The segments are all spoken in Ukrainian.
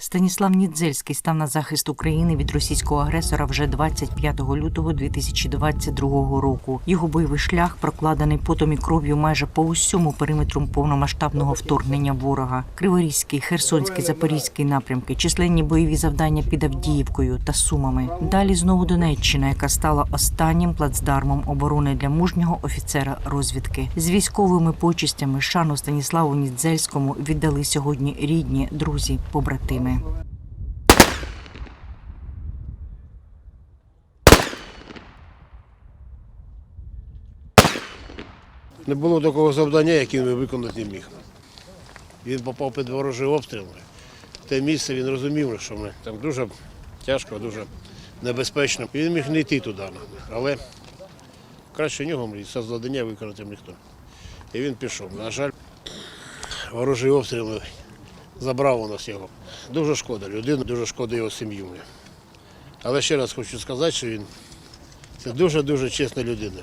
Станіслав Нідзельський став на захист України від російського агресора вже 25 лютого 2022 року. Його бойовий шлях прокладений потом і кров'ю майже по усьому периметру повномасштабного вторгнення ворога. Криворізький, Херсонський, Запорізький напрямки, численні бойові завдання під Авдіївкою та Сумами. Далі знову Донеччина, яка стала останнім плацдармом оборони для мужнього офіцера розвідки. З військовими почистями шану Станіславу Нідзельському віддали сьогодні рідні, друзі, побратими. Не було такого завдання, яке він виконати не міг. Він попав під ворожий обстріл. Те місце він розумів, що ми там дуже тяжко, дуже небезпечно. Він міг не йти туди, але краще нього це завдання виконати ніхто. І він пішов. На жаль, ворожий обстріл забрав у нас його. Дуже шкода людину, дуже шкода його сім'ю. Але ще раз хочу сказати, що він це дуже-дуже чесна людина.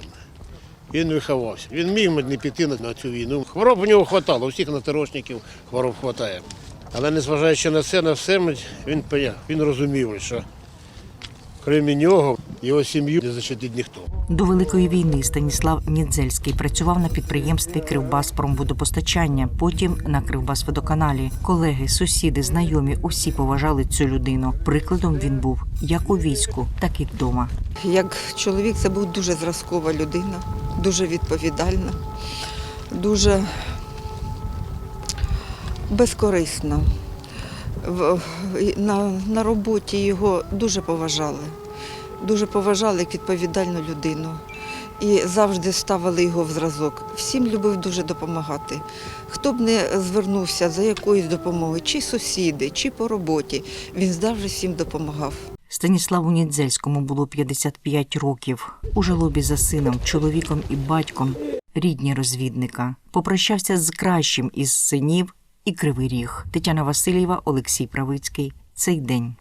Він виховався. Він міг не піти на цю війну. Хвороб у нього хватало, у всіх натерошників хвороб хватає. Але незважаючи на це, на все, він він розумів, що крім нього, його сім'ю не защитить ніхто. До великої війни Станіслав Нідзельський працював на підприємстві Кривбаспромводопостачання, потім на Кривбасводоканалі. Колеги, сусіди, знайомі усі поважали цю людину. Прикладом він був як у війську, так і вдома. Як чоловік, це був дуже зразкова людина, дуже відповідальна, дуже безкорисна. На, на роботі його дуже поважали. Дуже поважали як відповідальну людину. І завжди ставили його в зразок. Всім любив дуже допомагати. Хто б не звернувся за якоюсь допомогою, чи сусіди, чи по роботі, він завжди всім допомагав. Станіславу Нідзельському було 55 років. У жалобі за сином, чоловіком і батьком рідні розвідника. Попрощався з кращим із синів і кривий ріг. Тетяна Васильєва, Олексій Правицький. Цей день.